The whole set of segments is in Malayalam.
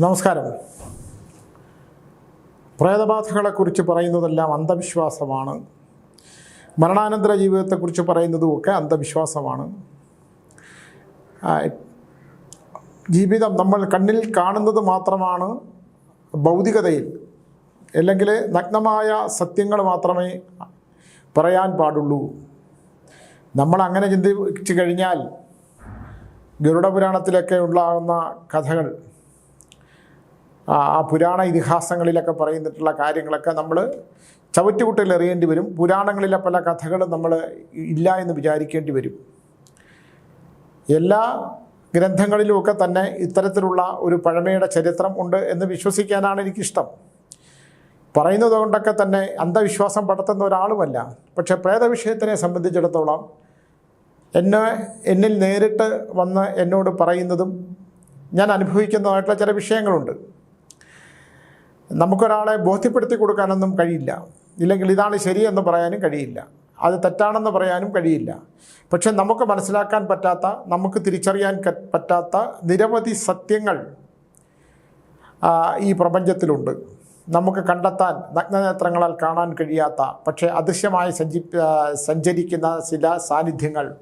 നമസ്കാരം. പ്രേതബാധകളെക്കുറിച്ച് പറയുന്നതെല്ലാം അന്ധവിശ്വാസമാണ്. മരണാനന്തര ജീവിതത്തെക്കുറിച്ച് പറയുന്നതുമൊക്കെ അന്ധവിശ്വാസമാണ്. ജീവിതം നമ്മൾ കണ്ണിൽ കാണുന്നത് മാത്രമാണ് ഭൗതികതയിൽ. അല്ലെങ്കിൽ നഗ്നമായ സത്യങ്ങൾ മാത്രമേ പറയാൻ പാടുള്ളൂ. നമ്മൾ അങ്ങനെ ചിന്തിച്ചു കഴിഞ്ഞാൽ ഗരുഡപുരാണത്തിലൊക്കെ ഉണ്ടാകുന്ന കഥകൾ ആ പുരാണ ഇതിഹാസങ്ങളിലൊക്കെ പറയുന്നിട്ടുള്ള കാര്യങ്ങളൊക്കെ നമ്മൾ ചവറ്റുകുട്ടയിൽ എറിയേണ്ടി വരും. പുരാണങ്ങളിലെ പല കഥകളും നമ്മൾ ഇല്ല എന്ന് വിചാരിക്കേണ്ടി വരും. എല്ലാ ഗ്രന്ഥങ്ങളിലുമൊക്കെ തന്നെ ഇത്തരത്തിലുള്ള ഒരു പഴമയുടെ ചരിത്രം ഉണ്ട് എന്ന് വിശ്വസിക്കാനാണ് എനിക്കിഷ്ടം. പറയുന്നത് കൊണ്ടൊക്കെ തന്നെ അന്ധവിശ്വാസം പടത്തുന്ന ഒരാളുമല്ല. പക്ഷേ പ്രേതവിഷയത്തിനെ സംബന്ധിച്ചിടത്തോളം എന്നെ എന്നിൽ നേരിട്ട് വന്ന് എന്നോട് പറയുന്നതും ഞാൻ അനുഭവിക്കുന്നതായിട്ടുള്ള ചില വിഷയങ്ങളുണ്ട്. നമുക്കൊരാളെ ബോധ്യപ്പെടുത്തി കൊടുക്കാനൊന്നും കഴിയില്ല. ഇല്ലെങ്കിൽ ഇതാണ് ശരിയെന്ന് പറയാനും കഴിയില്ല. അത് തെറ്റാണെന്ന് പറയാനും കഴിയില്ല. പക്ഷെ നമുക്ക് മനസ്സിലാക്കാൻ പറ്റാത്ത നമുക്ക് തിരിച്ചറിയാൻ പറ്റാത്ത നിരവധി സത്യങ്ങൾ ഈ പ്രപഞ്ചത്തിലുണ്ട്. നമുക്ക് കണ്ടെത്താൻ നഗ്നനേത്രങ്ങളാൽ കാണാൻ കഴിയാത്ത പക്ഷേ അദൃശ്യമായി സഞ്ചി സഞ്ചരിക്കുന്ന ചില സാന്നിധ്യങ്ങൾ.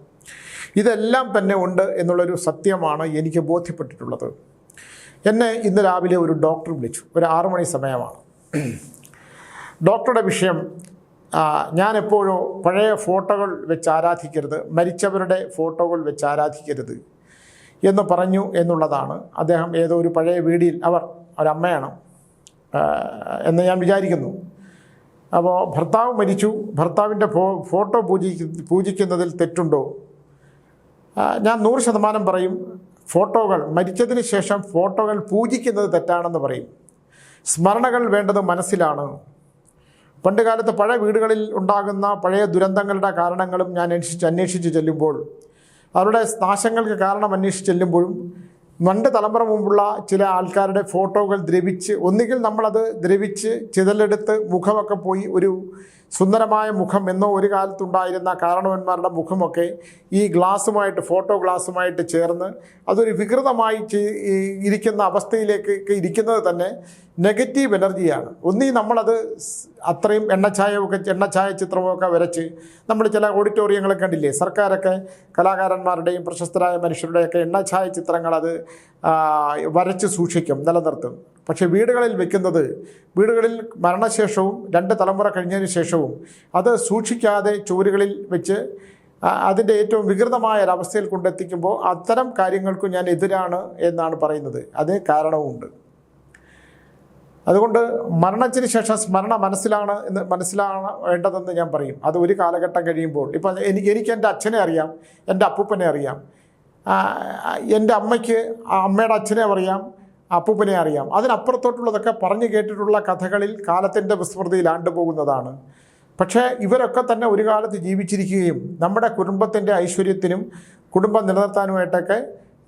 ഇതെല്ലാം തന്നെ ഉണ്ട് എന്നുള്ളൊരു സത്യമാണ് എനിക്ക് ബോധ്യപ്പെട്ടിട്ടുള്ളത്. എന്നെ ഇന്ന് രാവിലെ ഒരു ഡോക്ടർ വിളിച്ചു. ഒരു ആറു മണി സമയമാണ്. ഡോക്ടറുടെ വിഷയം ഞാൻ എപ്പോഴോ പഴയ ഫോട്ടോകൾ വെച്ച് ആരാധിക്കരുത് മരിച്ചവരുടെ ഫോട്ടോകൾ വെച്ച് ആരാധിക്കരുത് എന്ന് പറഞ്ഞു എന്നുള്ളതാണ്. അദ്ദേഹം ഏതോ ഒരു പഴയ വീടിൽ അവർ ഒരമ്മയാണ് എന്ന് ഞാൻ വിചാരിക്കുന്നു. അപ്പോൾ ഭർത്താവ് മരിച്ചു. ഭർത്താവിന്റെ ഫോ ഫോട്ടോ പൂജിക്ക പൂജിക്കുന്നതിൽ തെറ്റുണ്ടോ? ഞാൻ നൂറ് ശതമാനം പറയും. ഫോട്ടോകൾ മരിച്ചതിന് ശേഷം ഫോട്ടോകൾ പൂജിക്കുന്നത് തെറ്റാണെന്ന് പറയും. സ്മരണകൾ വേണ്ടത് മനസ്സിലാണ്. പണ്ടുകാലത്ത് പഴയ വീടുകളിൽ ഉണ്ടാകുന്ന പഴയ ദുരന്തങ്ങളുടെ കാരണങ്ങളും ഞാൻ അന്വേഷിച്ച് അന്വേഷിച്ച് ചെല്ലുമ്പോൾ അവരുടെ നാശങ്ങൾക്ക് കാരണം അന്വേഷിച്ച് ചെല്ലുമ്പോഴും രണ്ട് തലമുറ മുമ്പുള്ള ചില ആൾക്കാരുടെ ഫോട്ടോകൾ ദ്രവിച്ച് ഒന്നുകിൽ നമ്മളത് ദ്രവിച്ച് ചിതലെടുത്ത് മുഖമൊക്കെ പോയി ഒരു സുന്ദരമായ മുഖം എന്നോ ഒരു കാലത്തുണ്ടായിരുന്ന കാരണവന്മാരുടെ മുഖമൊക്കെ ഈ ഗ്ലാസ്സുമായിട്ട് ഫോട്ടോ ഗ്ലാസ്സുമായിട്ട് ചേർന്ന് അതൊരു വികൃതമായി ഇരിക്കുന്ന അവസ്ഥയിലേക്ക് ഇരിക്കുന്നത് തന്നെ നെഗറ്റീവ് എനർജിയാണ്. ഒന്നീ നമ്മളത് അത്രയും എണ്ണച്ചായമൊക്കെ എണ്ണച്ചായ ചിത്രമൊക്കെ വരച്ച് നമ്മൾ ചില ഓഡിറ്റോറിയങ്ങളൊക്കെ കണ്ടില്ലേ? സർക്കാരൊക്കെ കലാകാരന്മാരുടെയും പ്രശസ്തരായ മനുഷ്യരുടെയൊക്കെ എണ്ണച്ചായ ചിത്രങ്ങൾ അത് വരച്ച് സൂക്ഷിക്കും നിലനിർത്തും. പക്ഷേ വീടുകളിൽ വെക്കുന്നത് വീടുകളിൽ മരണശേഷവും രണ്ട് തലമുറ കഴിഞ്ഞതിന് ശേഷവും അത് സൂക്ഷിക്കാതെ ചുവരുകളിൽ വെച്ച് അതിന്റെ ഏറ്റവും വികൃതമായ ഒരവസ്ഥയിൽ കൊണ്ടെത്തിക്കുമ്പോൾ അത്തരം കാര്യങ്ങൾക്കും ഞാൻ എതിരാണ് എന്നാണ് പറയുന്നത്. അതിന് കാരണവുമുണ്ട്. അതുകൊണ്ട് മരണത്തിന് ശേഷം സ്മരണ മനസ്സിലാണ് എന്ന് മനസ്സിലാണ് വേണ്ടതെന്ന് ഞാൻ പറയും. അത് ഒരു കാലഘട്ടം കഴിയുമ്പോൾ ഇപ്പം എനിക്ക് എനിക്ക് എന്റെ അച്ഛനെ അറിയാം എന്റെ അപ്പൂപ്പനെ അറിയാം. എന്റെ അമ്മയ്ക്ക് ആ അമ്മയുടെ അച്ഛനെ അറിയാം അപ്പൂപ്പനെ അറിയാം. അതിനപ്പുറത്തോട്ടുള്ളതൊക്കെ പറഞ്ഞു കേട്ടിട്ടുള്ള കഥകളിൽ കാലത്തിന്റെ വിസ്മൃതിയിൽ ആണ്ടുപോകുന്നതാണ്. പക്ഷേ ഇവരൊക്കെ തന്നെ ഒരു കാലത്ത് ജീവിച്ചിരിക്കുകയും നമ്മുടെ കുടുംബത്തിന്റെ ഐശ്വര്യത്തിനും കുടുംബം നിലനിർത്താനുമായിട്ടൊക്കെ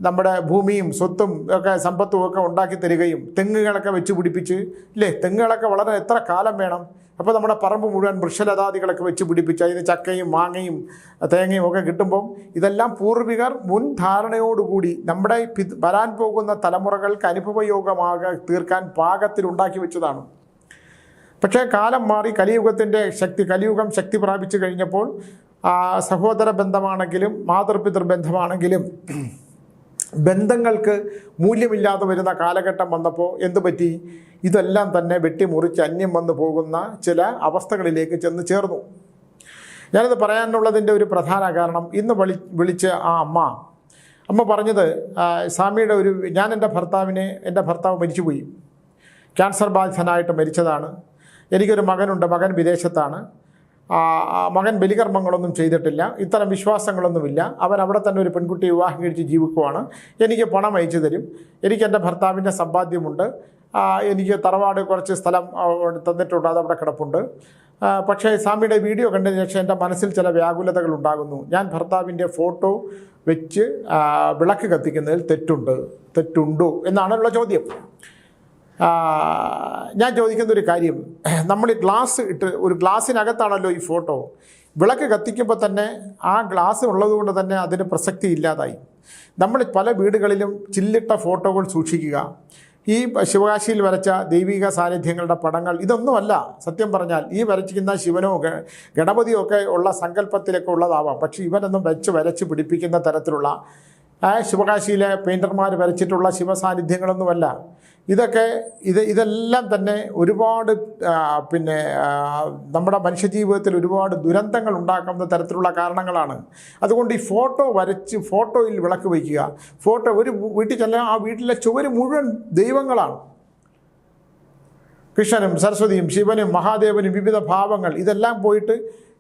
നമ്മുടെ ഭൂമിയും സ്വത്തും ഒക്കെ സമ്പത്തും ഒക്കെ ഉണ്ടാക്കി തരികയും തെങ്ങുകളൊക്കെ വെച്ച് പിടിപ്പിച്ച് ഇല്ലേ? തെങ്ങുകളൊക്കെ വളരെ എത്ര കാലം വേണം? അപ്പോൾ നമ്മുടെ പറമ്പ് മുഴുവൻ വൃക്ഷലതാദികളൊക്കെ വെച്ച് പിടിപ്പിച്ച് അതിന് ചക്കയും മാങ്ങയും തേങ്ങയും ഒക്കെ കിട്ടുമ്പം ഇതെല്ലാം പൂർവികർ മുൻ ധാരണയോടുകൂടി നമ്മുടെ വരാൻ പോകുന്ന തലമുറകൾക്ക് അനുഭവയോഗമാക തീർക്കാൻ പാകത്തിൽ ഉണ്ടാക്കി വെച്ചതാണ്. പക്ഷേ കാലം മാറി കലിയുഗത്തിന്റെ ശക്തി കലിയുഗം ശക്തി പ്രാപിച്ചു കഴിഞ്ഞപ്പോൾ സഹോദര ബന്ധമാണെങ്കിലും മാതൃപിതൃ ബന്ധമാണെങ്കിലും ബന്ധങ്ങൾക്ക് മൂല്യമില്ലാതെ വരുന്ന കാലഘട്ടം വന്നപ്പോൾ എന്തു പറ്റി? ഇതെല്ലാം തന്നെ വെട്ടിമുറിച്ച് അന്യം വന്നു പോകുന്ന ചില അവസ്ഥകളിലേക്ക് ചെന്ന് ചേർന്നു. ഞാനിത് പറയാനുള്ളതിന്റെ ഒരു പ്രധാന കാരണം ഇന്ന് വിളി വിളിച്ച ആ അമ്മ അമ്മ പറഞ്ഞത് സ്വാമിയുടെ ഒരു ഞാൻ എന്റെ ഭർത്താവിനെ എന്റെ ഭർത്താവ് മരിച്ചുപോയി. ക്യാൻസർ ബാധിതനായിട്ട് മരിച്ചതാണ്. എനിക്കൊരു മകനുണ്ട് മകൻ വിദേശത്താണ്. മകൻ ബലികർമ്മങ്ങളൊന്നും ചെയ്തിട്ടില്ല. ഇത്തരം വിശ്വാസങ്ങളൊന്നുമില്ല. അവൻ അവിടെ തന്നെ ഒരു പെൺകുട്ടി വിവാഹം കഴിച്ച് ജീവിക്കുവാണ്. എനിക്ക് പണം അയച്ചു തരും. എനിക്ക് എന്റെ ഭർത്താവിന്റെ സമ്പാദ്യമുണ്ട്. എനിക്ക് തറവാട് കുറച്ച് സ്ഥലം തന്നിട്ടുണ്ട്. അതവിടെ കിടപ്പുണ്ട്. പക്ഷേ സ്വാമിയുടെ വീഡിയോ കണ്ടതിന് ശേഷം എന്റെ മനസ്സിൽ ചില വ്യാകുലതകൾ ഉണ്ടാകുന്നു. ഞാൻ ഭർത്താവിന്റെ ഫോട്ടോ വെച്ച് വിളക്ക് കത്തിക്കുന്നതിൽ തെറ്റുണ്ട് തെറ്റുണ്ടോ എന്നാണ് ഉള്ള ചോദ്യം. ഞാൻ ചോദിക്കുന്ന ഒരു കാര്യം. നമ്മൾ ഈ ഗ്ലാസ് ഇട്ട് ഒരു ഗ്ലാസ്സിനകത്താണല്ലോ ഈ ഫോട്ടോ വിളക്ക് കത്തിക്കുമ്പോൾ തന്നെ ആ ഗ്ലാസ് ഉള്ളതുകൊണ്ട് തന്നെ അതിന് പ്രസക്തി ഇല്ലാതായി. നമ്മൾ പല വീടുകളിലും ചില്ലിട്ട ഫോട്ടോകൾ സൂക്ഷിക്കുക. ഈ ശിവകാശിയിൽ വരച്ച ദൈവിക സാന്നിധ്യങ്ങളുടെ പടങ്ങൾ ഇതൊന്നുമല്ല. സത്യം പറഞ്ഞാൽ ഈ വരച്ചിരിക്കുന്ന ശിവനോ ഗണപതിയോ ഒക്കെ ഉള്ള സങ്കല്പത്തിലൊക്കെ ഉള്ളതാവാം. പക്ഷേ ഇവനൊന്നും വെച്ച് വരച്ച് പിടിപ്പിക്കുന്ന തരത്തിലുള്ള ശിവകാശിയിലെ പെയിന്റർമാർ വരച്ചിട്ടുള്ള ശിവസാന്നിധ്യങ്ങളൊന്നുമല്ല. ഇതൊക്കെ ഇത് ഇതെല്ലാം തന്നെ ഒരുപാട് പിന്നെ നമ്മുടെ മനുഷ്യജീവിതത്തിൽ ഒരുപാട് ദുരന്തങ്ങൾ ഉണ്ടാക്കുന്ന തരത്തിലുള്ള കാരണങ്ങളാണ്. അതുകൊണ്ട് ഈ ഫോട്ടോ വരച്ച് ഫോട്ടോയിൽ വിളക്ക് വയ്ക്കുക. ഫോട്ടോ ഒരു വീട്ടിൽ ചെല്ലാൻ ആ വീട്ടിലെ ചുവര് മുഴുവൻ ദൈവങ്ങളാണ്. കൃഷ്ണനും സരസ്വതിയും ശിവനും മഹാദേവനും വിവിധ ഭാവങ്ങൾ ഇതെല്ലാം പോയിട്ട്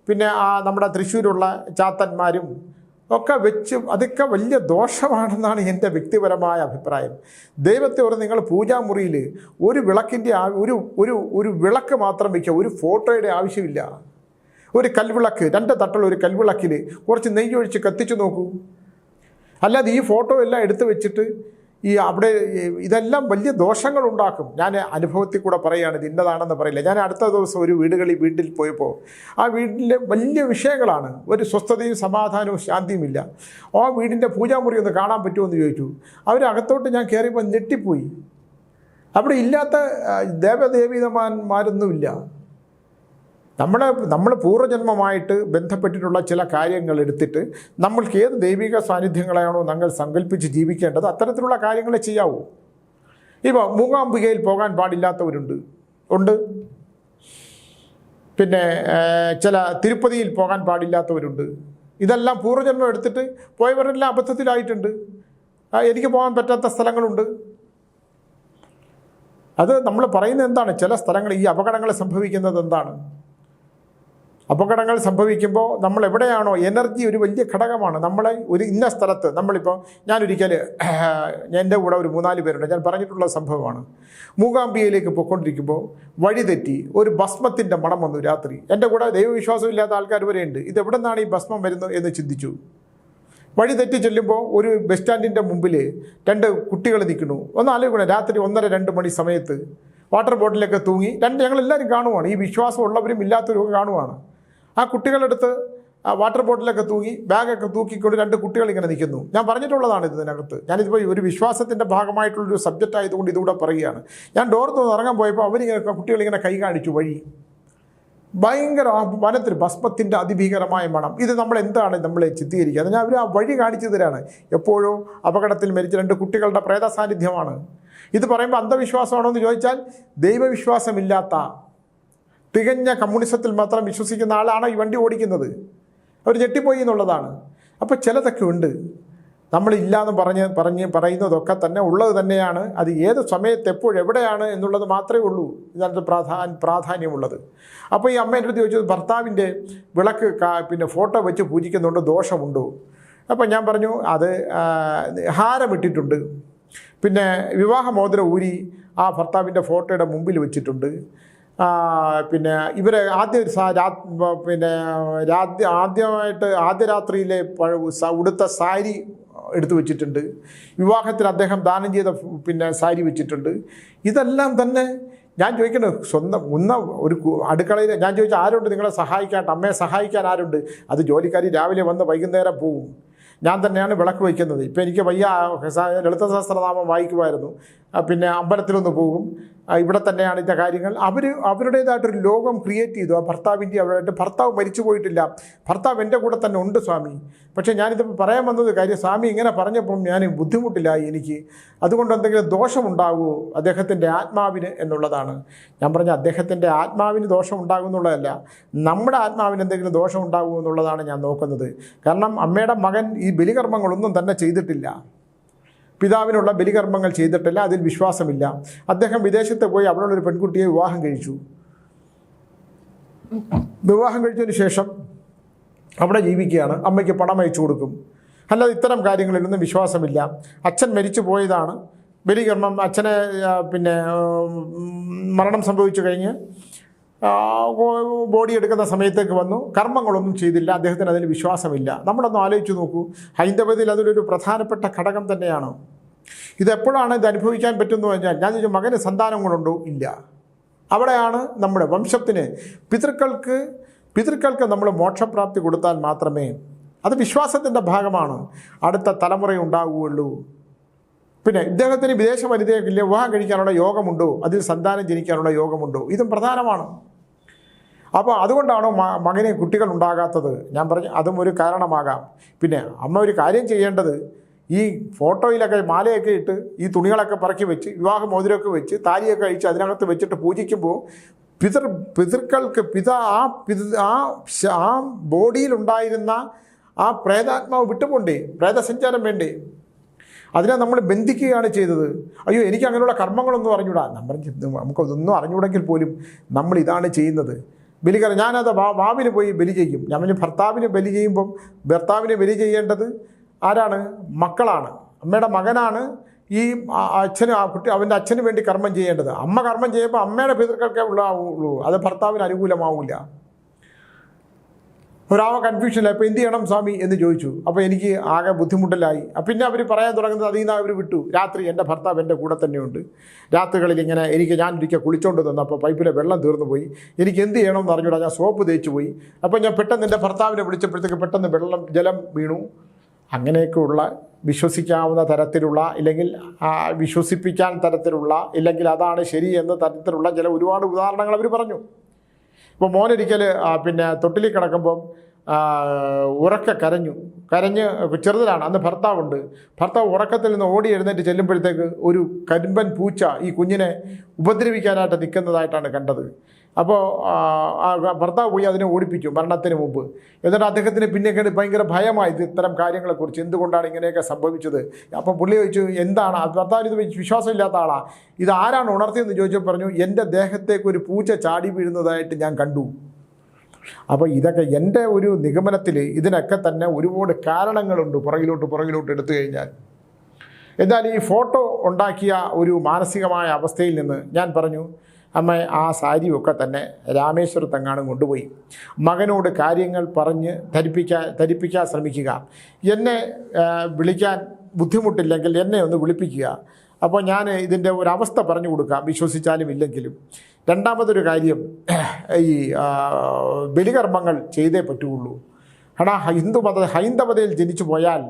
പിന്നെ ആ നമ്മുടെ തൃശ്ശൂരുള്ള ചാത്തന്മാരും ഒക്കെ വെച്ച് അതൊക്കെ വലിയ ദോഷമാണെന്നാണ് എന്റെ വ്യക്തിപരമായ അഭിപ്രായം. ദൈവത്തെ ഒരു നിങ്ങൾ പൂജാമുറിയിൽ ഒരു വിളക്കിന്റെ ഒരു ഒരു ഒരു വിളക്ക് മാത്രം വയ്ക്കുക. ഒരു ഫോട്ടോയുടെ ആവശ്യമില്ല. ഒരു കൽവിളക്ക് രണ്ട് തട്ടുള്ള ഒരു കൽവിളക്കിൽ കുറച്ച് നെയ്യൊഴിച്ച് കത്തിച്ചു നോക്കൂ. അല്ലാതെ ഈ ഫോട്ടോ എല്ലാം എടുത്തു വെച്ചിട്ട് ഈ അവിടെ ഇതെല്ലാം വലിയ ദോഷങ്ങൾ ഉണ്ടാക്കും ഞാൻ അനുഭവത്തിൽ കൂടെ പറയുകയാണ് ഇത് ഇന്നതാണെന്ന് പറയില്ല. ഞാൻ അടുത്ത ദിവസം ഒരു വീടുകളിൽ വീട്ടിൽ പോയപ്പോൾ ആ വീട്ടിലെ വലിയ വിഷയങ്ങളാണ്. ഒരു സ്വസ്ഥതയും സമാധാനവും ശാന്തിയും ഇല്ല. ആ വീടിന്റെ പൂജാമുറി ഒന്ന് കാണാൻ പറ്റുമോ എന്ന് ചോദിച്ചു. അവരകത്തോട്ട് ഞാൻ കയറിയപ്പോൾ ഞെട്ടിപ്പോയി. അവിടെ ഇല്ലാത്ത ദേവദേവീതമാന്മാരൊന്നുമില്ല നമ്മളെ നമ്മൾ പൂർവജന്മമായിട്ട് ബന്ധപ്പെട്ടിട്ടുള്ള ചില കാര്യങ്ങൾ എടുത്തിട്ട് നമ്മൾക്ക് ഏത് ദൈവിക സാന്നിധ്യങ്ങളെയാണോ ഞങ്ങൾ സങ്കല്പിച്ച് ജീവിക്കേണ്ടത് അത്തരത്തിലുള്ള കാര്യങ്ങളെ ചെയ്യാവൂ. ഇപ്പോൾ മൂകാംബികയിൽ പോകാൻ പാടില്ലാത്തവരുണ്ട്. ഉണ്ട്. പിന്നെ ചില തിരുപ്പതിയിൽ പോകാൻ പാടില്ലാത്തവരുണ്ട്. ഇതെല്ലാം പൂർവജന്മം എടുത്തിട്ട് പോയവരെല്ലാം അബദ്ധത്തിലായിട്ടുണ്ട്. എനിക്ക് പോകാൻ പറ്റാത്ത സ്ഥലങ്ങളുണ്ട്. അത് നമ്മൾ പറയുന്നത് എന്താണ്? ചില സ്ഥലങ്ങൾ ഈ അപകടങ്ങൾ സംഭവിക്കുന്നത് എന്താണ്? അപകടങ്ങൾ സംഭവിക്കുമ്പോൾ നമ്മൾ എവിടെയാണോ എനർജി ഒരു വലിയ ഘടകമാണ്. നമ്മളെ ഒരു ഇന്ന സ്ഥലത്ത് നമ്മളിപ്പോൾ ഞാനൊരിക്കൽ എന്റെ കൂടെ ഒരു മൂന്നാൽ പേരുണ്ട്. ഞാൻ പറഞ്ഞിട്ടുള്ള സംഭവമാണ്. മൂകാംബികയിലേക്ക് പോയിക്കൊണ്ടിരിക്കുമ്പോൾ വഴി തെറ്റി ഒരു ഭസ്മത്തിന്റെ മണം വന്നു രാത്രി. എന്റെ കൂടെ ദൈവവിശ്വാസം ഇല്ലാത്ത ആൾക്കാർ വരെയുണ്ട്. ഇത് എവിടെ നിന്നാണ് ഈ ഭസ്മം വരുന്നത് എന്ന് ചിന്തിച്ചു. വഴി തെറ്റി ചെല്ലുമ്പോൾ ഒരു ബസ് സ്റ്റാൻഡിന്റെ മുമ്പിൽ രണ്ട് കുട്ടികൾ നിൽക്കുന്നു. ഒന്ന് ആലോചിക്കണം രാത്രി ഒന്നര രണ്ട് മണി സമയത്ത് വാട്ടർ ബോട്ടിലൊക്കെ തൂങ്ങി രണ്ട് ഞങ്ങളെല്ലാവരും കാണുവാണ്. ഈ വിശ്വാസം ഉള്ളവരും ഇല്ലാത്തവരും ഒക്കെ കാണുവാണ്. ആ കുട്ടികളെടുത്ത് ആ വാട്ടർ ബോട്ടിലൊക്കെ തൂങ്ങി ബാഗൊക്കെ തൂക്കിക്കൊണ്ട് രണ്ട് കുട്ടികൾ ഇങ്ങനെ നിൽക്കുന്നു. ഞാൻ പറഞ്ഞിട്ടുള്ളതാണ് ഇതിനകത്ത്. ഞാനിതിപ്പോൾ ഒരു വിശ്വാസത്തിന്റെ ഭാഗമായിട്ടുള്ളൊരു സബ്ജക്റ്റ് ആയതുകൊണ്ട് ഇതുകൂടെ പറയുകയാണ്. ഞാൻ ഡോർ തുറന്ന് ഇറങ്ങാൻ പോയപ്പോൾ അവരിങ്ങനെ കുട്ടികളിങ്ങനെ കൈ കാണിച്ചു വഴി. ഭയങ്കര വനത്തിൽ ഭസ്മത്തിന്റെ അതിഭീകരമായ മണം. ഇത് നമ്മൾ എന്താണ് നമ്മളെ ചിത്രീകരിക്കുക? ഞാൻ അവർ ആ വഴി കാണിച്ചു തരാണ്. എപ്പോഴും അപകടത്തിൽ മരിച്ച രണ്ട് കുട്ടികളുടെ പ്രേത സാന്നിധ്യമാണ് ഇത് പറയുമ്പോൾ അന്ധവിശ്വാസമാണോ എന്ന് ചോദിച്ചാൽ ദൈവവിശ്വാസമില്ലാത്ത തികഞ്ഞ കമ്മ്യൂണിസത്തിൽ മാത്രം വിശ്വസിക്കുന്ന ആളാണ് ഈ വണ്ടി ഓടിക്കുന്നത്. അവർ ഞെട്ടിപ്പോയി എന്നുള്ളതാണ്. അപ്പോൾ ചിലതൊക്കെ ഉണ്ട്. നമ്മളില്ലാന്ന് പറഞ്ഞ് പറഞ്ഞ് പറയുന്നതൊക്കെ തന്നെ ഉള്ളത് തന്നെയാണ്. അത് ഏത് സമയത്ത് എപ്പോഴെവിടെയാണ് എന്നുള്ളത് മാത്രമേ ഉള്ളൂ. ഇതിനകത്ത് പ്രാധാ പ്രാധാന്യമുള്ളത്. അപ്പോൾ ഈ അമ്മേന്റെ അടുത്ത് ചോദിച്ചത് ഭർത്താവിന്റെ വിളക്ക് പിന്നെ ഫോട്ടോ വെച്ച് പൂജിക്കുന്നുണ്ട് ദോഷമുണ്ടോ? അപ്പോൾ ഞാൻ പറഞ്ഞു അത് ഹാരമിട്ടിട്ടുണ്ട് പിന്നെ വിവാഹമോതിരം ഊരി ആ ഭർത്താവിന്റെ ഫോട്ടോയുടെ മുമ്പിൽ വെച്ചിട്ടുണ്ട്. പിന്നെ ഇവർ ആദ്യ പിന്നെ രാത്രി ആദ്യമായിട്ട് ആദ്യ രാത്രിയിലെ പഴ- ഉടുത്ത സാരി എടുത്തു വെച്ചിട്ടുണ്ട്. വിവാഹത്തിന് അദ്ദേഹം ദാനം ചെയ്ത പിന്നെ സാരി വെച്ചിട്ടുണ്ട്. ഇതെല്ലാം തന്നെ ഞാൻ ചോദിക്കുന്നത് സ്വന്തം ഒന്ന ഒരു അടുക്കളയിൽ ഞാൻ ചോദിച്ചാൽ ആരുണ്ട് നിങ്ങളെ സഹായിക്കാൻ അമ്മയെ സഹായിക്കാൻ ആരുണ്ട്? അത് ജോലിക്കാരി രാവിലെ വന്ന് വൈകുന്നേരം പോവും. ഞാൻ തന്നെയാണ് വിളക്ക് വയ്ക്കുന്നത്. ഇപ്പം എനിക്ക് വയ്യ സ- ലളിത സഹസ്രനാമം വായിക്കുമായിരുന്നു പിന്നെ അമ്പലത്തിലൊന്ന് പോകും. ഇവിടെ തന്നെയാണ് ഇതിന്റെ കാര്യങ്ങൾ. അവർ അവരുടേതായിട്ടൊരു ലോകം ക്രിയേറ്റ് ചെയ്തു. ആ ഭർത്താവിന്റെ അവരുടെ ഭർത്താവ് മരിച്ചു പോയിട്ടില്ല. ഭർത്താവ് എന്റെ കൂടെ തന്നെ ഉണ്ട് സ്വാമി. പക്ഷേ ഞാനിത് പറയാൻ വന്നത് കാര്യം സ്വാമി ഇങ്ങനെ പറഞ്ഞപ്പം ഞാൻ ബുദ്ധിമുട്ടില്ലായി എനിക്ക്. അതുകൊണ്ട് എന്തെങ്കിലും ദോഷമുണ്ടാകുമോ അദ്ദേഹത്തിന്റെ ആത്മാവിന് എന്നുള്ളതാണ്. ഞാൻ പറഞ്ഞ അദ്ദേഹത്തിന്റെ ആത്മാവിന് ദോഷം ഉണ്ടാകുമെന്നുള്ളതല്ല നമ്മുടെ ആത്മാവിന് എന്തെങ്കിലും ദോഷം ഉണ്ടാകുമോ എന്നുള്ളതാണ് ഞാൻ നോക്കുന്നത്. കാരണം അമ്മയുടെ മകൻ ഈ ബലികർമ്മങ്ങളൊന്നും തന്നെ ചെയ്തിട്ടില്ല. പിതാവിനുള്ള ബലികർമ്മങ്ങൾ ചെയ്തിട്ടില്ല അതിൽ വിശ്വാസമില്ല. അദ്ദേഹം വിദേശത്ത് പോയി അവിടെയുള്ളൊരു പെൺകുട്ടിയെ വിവാഹം കഴിച്ചു. വിവാഹം കഴിച്ചതിന് ശേഷം അവിടെ ജീവിക്കുകയാണ്. അമ്മയ്ക്ക് പണം അയച്ചു കൊടുക്കും. അല്ലാതെ ഇത്തരം കാര്യങ്ങളിലൊന്നും വിശ്വാസമില്ല. അച്ഛൻ മരിച്ചു പോയതാണ്. ബലികർമ്മം അച്ഛനെ പിന്നെ മരണം സംഭവിച്ചു കഴിഞ്ഞ് ബോഡി എടുക്കുന്ന സമയത്തേക്ക് വന്നു. കർമ്മങ്ങളൊന്നും ചെയ്തില്ല. അദ്ദേഹത്തിന് അതിൽ വിശ്വാസമില്ല. നമ്മളൊന്ന് ആലോചിച്ച് നോക്കൂ. ഹൈന്ദവതിൽ അതിലൊരു പ്രധാനപ്പെട്ട ഘടകം തന്നെയാണ്. ഇതെപ്പോഴാണ് ഇത് അനുഭവിക്കാൻ പറ്റുമെന്ന് പറഞ്ഞാൽ ഞാൻ ചോദിച്ചു മകന് സന്താനങ്ങളുണ്ടോ? ഇല്ല. അവിടെയാണ് നമ്മുടെ വംശത്തിന് പിതൃക്കൾക്ക് പിതൃക്കൾക്ക് നമ്മൾ മോക്ഷപ്രാപ്തി കൊടുത്താൽ മാത്രമേ അത് വിശ്വാസത്തിന്റെ ഭാഗമാണ്. അടുത്ത തലമുറ ഉണ്ടാവുകയുള്ളൂ. പിന്നെ ഇദ്ദേഹത്തിന് വിദേശ വനിതയില്ല വിവാഹം കഴിക്കാനുള്ള യോഗമുണ്ടോ? അതിൽ സന്താനം ജനിക്കാനുള്ള യോഗമുണ്ടോ? ഇതും പ്രധാനമാണ്. അപ്പോൾ അതുകൊണ്ടാണോ മകന് കുട്ടികൾ ഉണ്ടാകാത്തത് ഞാൻ പറഞ്ഞു അതും ഒരു കാരണമാകാം. പിന്നെ അമ്മ ഒരു കാര്യം ചെയ്യേണ്ടത് ഈ ഫോട്ടോയിലൊക്കെ മാലയൊക്കെ ഇട്ട് ഈ തുണികളൊക്കെ പറക്കി വെച്ച് വിവാഹ മോതിരമൊക്കെ വെച്ച് താലിയൊക്കെ അഴിച്ച് അതിനകത്ത് വെച്ചിട്ട് പൂജിക്കുമ്പോൾ പിതൃ പിതൃക്കൾക്ക് പിത ആ പിത ആ ആ ബോഡിയിലുണ്ടായിരുന്ന ആ പ്രേതാത്മാവ് വിട്ടുപോണ്ടേ? പ്രേതസഞ്ചാരം വേണ്ടേ? അതിനെ നമ്മൾ ബന്ധിക്കുകയാണ് ചെയ്തത്. അയ്യോ എനിക്ക് അങ്ങനെയുള്ള കർമ്മങ്ങളൊന്നും അറിഞ്ഞൂടാ. നമ്മൾ നമുക്കതൊന്നും അറിഞ്ഞൂടെങ്കിൽ പോലും നമ്മൾ ഇതാണ് ചെയ്യുന്നത്. ബലികർ ഞാനത് വാ വാവിന് പോയി ബലി ചെയ്യും. ഞാൻ പറഞ്ഞു ഭർത്താവിന് ബലി ചെയ്യുമ്പം ഭർത്താവിന് ബലി ചെയ്യേണ്ടത് ആരാണ്? മക്കളാണ്. അമ്മയുടെ മകനാണ് ഈ അച്ഛന് ആ കുട്ടി അവന്റെ അച്ഛന് വേണ്ടി കർമ്മം ചെയ്യേണ്ടത്. അമ്മ കർമ്മം ചെയ്യുമ്പോൾ അമ്മയുടെ പിതൃക്കൾക്കേ ഉള്ളൂ. അത് ഭർത്താവിന് അനുകൂലമാവില്ല ഒരാവ കൺഫ്യൂഷനില്ല അപ്പോൾ എന്ത് ചെയ്യണം സ്വാമി എന്ന് ചോദിച്ചു. അപ്പോൾ എനിക്ക് ആകെ ബുദ്ധിമുട്ടിലായി. പിന്നെ അവർ പറയാൻ തുടങ്ങുന്നത് അതിൽ നിന്ന് അവർ വിട്ടു. രാത്രി എന്റെ ഭർത്താവ് എന്റെ കൂടെ തന്നെയുണ്ട്. രാത്രികളിൽ ഇങ്ങനെ എനിക്ക് ഞാൻ ഒരിക്കൽ കുളിച്ചോണ്ട് തന്നപ്പോൾ പൈപ്പിലെ വെള്ളം തീർന്നു പോയി. എനിക്ക് എന്ത് ചെയ്യണം എന്ന് അറിഞ്ഞൂടാ. ഞാൻ സോപ്പ് തേച്ച് പോയി. അപ്പോൾ ഞാൻ പെട്ടെന്ന് എന്റെ ഭർത്താവിനെ വിളിച്ചപ്പോഴത്തേക്ക് പെട്ടെന്ന് വെള്ളം ജലം വീണു. അങ്ങനെയൊക്കെയുള്ള വിശ്വസിക്കാവുന്ന തരത്തിലുള്ള ഇല്ലെങ്കിൽ വിശ്വസിപ്പിക്കാൻ തരത്തിലുള്ള ഇല്ലെങ്കിൽ അതാണ് ശരി എന്ന തരത്തിലുള്ള ചില ഒരുപാട് ഉദാഹരണങ്ങൾ അവർ പറഞ്ഞു. ഇപ്പോൾ മോനൊരിക്കൽ പിന്നെ തൊട്ടിലിൽ കിടക്കുമ്പം ഉറക്ക കരഞ്ഞു. കരഞ്ഞ് ചെറുതിലാണ് അന്ന് ഭർത്താവുണ്ട്. ഭർത്താവ് ഉറക്കത്തിൽ നിന്ന് ഓടി എഴുന്നേറ്റ് ചെല്ലുമ്പോഴത്തേക്ക് ഒരു കരിമ്പൻ പൂച്ച ഈ കുഞ്ഞിനെ ഉപദ്രവിക്കാനായിട്ട് നിൽക്കുന്നതായിട്ടാണ് കണ്ടത്. അപ്പോൾ ഭർത്താവ് പോയി അതിനെ ഓടിപ്പിച്ചു മരണത്തിന് മുമ്പ്. എന്നിട്ട് അദ്ദേഹത്തിന് പിന്നെ ഭയങ്കര ഭയമായി ഇത് ഇത്തരം കാര്യങ്ങളെക്കുറിച്ച്. എന്തുകൊണ്ടാണ് ഇങ്ങനെയൊക്കെ സംഭവിച്ചത്? അപ്പം പുള്ളി ചോദിച്ചു എന്താണ്? ഭർത്താവിന് ഇത് വിശ്വാസമില്ലാത്ത ആളാണ് ഇത് ആരാണ് ഉണർത്തിയെന്ന് ചോദിച്ചു പറഞ്ഞു എന്റെ ദേഹത്തേക്ക് ഒരു പൂച്ച ചാടി വീഴുന്നതായിട്ട് ഞാൻ കണ്ടു. അപ്പോൾ ഇതൊക്കെ എന്റെ ഒരു നിഗമനത്തിൽ ഇതിനൊക്കെ തന്നെ ഒരുപാട് കാരണങ്ങളുണ്ട് പുറകിലോട്ട് പുറകിലോട്ട് എടുത്തു കഴിഞ്ഞാൽ. എന്നാൽ ഈ ഫോട്ടോ ഉണ്ടാക്കിയ ഒരു മാനസികമായ അവസ്ഥയിൽ നിന്ന് ഞാൻ പറഞ്ഞു അമ്മ ആ സാരിയൊക്കെ തന്നെ രാമേശ്വരത്തെങ്ങാനും കൊണ്ടുപോയി. മകനോട് കാര്യങ്ങൾ പറഞ്ഞ് ധരിപ്പിക്കാൻ ധരിപ്പിക്കാൻ ശ്രമിക്കുക. എന്നെ വിളിക്കാൻ ബുദ്ധിമുട്ടില്ലെങ്കിൽ എന്നെ ഒന്ന് വിളിപ്പിക്കുക. അപ്പോൾ ഞാൻ ഇതിന്റെ ഒരവസ്ഥ പറഞ്ഞു കൊടുക്കാം വിശ്വസിച്ചാലും ഇല്ലെങ്കിലും. രണ്ടാമതൊരു കാര്യം ഈ ബലികർമ്മങ്ങൾ ചെയ്തേ പറ്റുകയുള്ളൂ എടാ ഹിന്ദു മത ഹൈന്ദവതയിൽ ജനിച്ചു പോയാൽ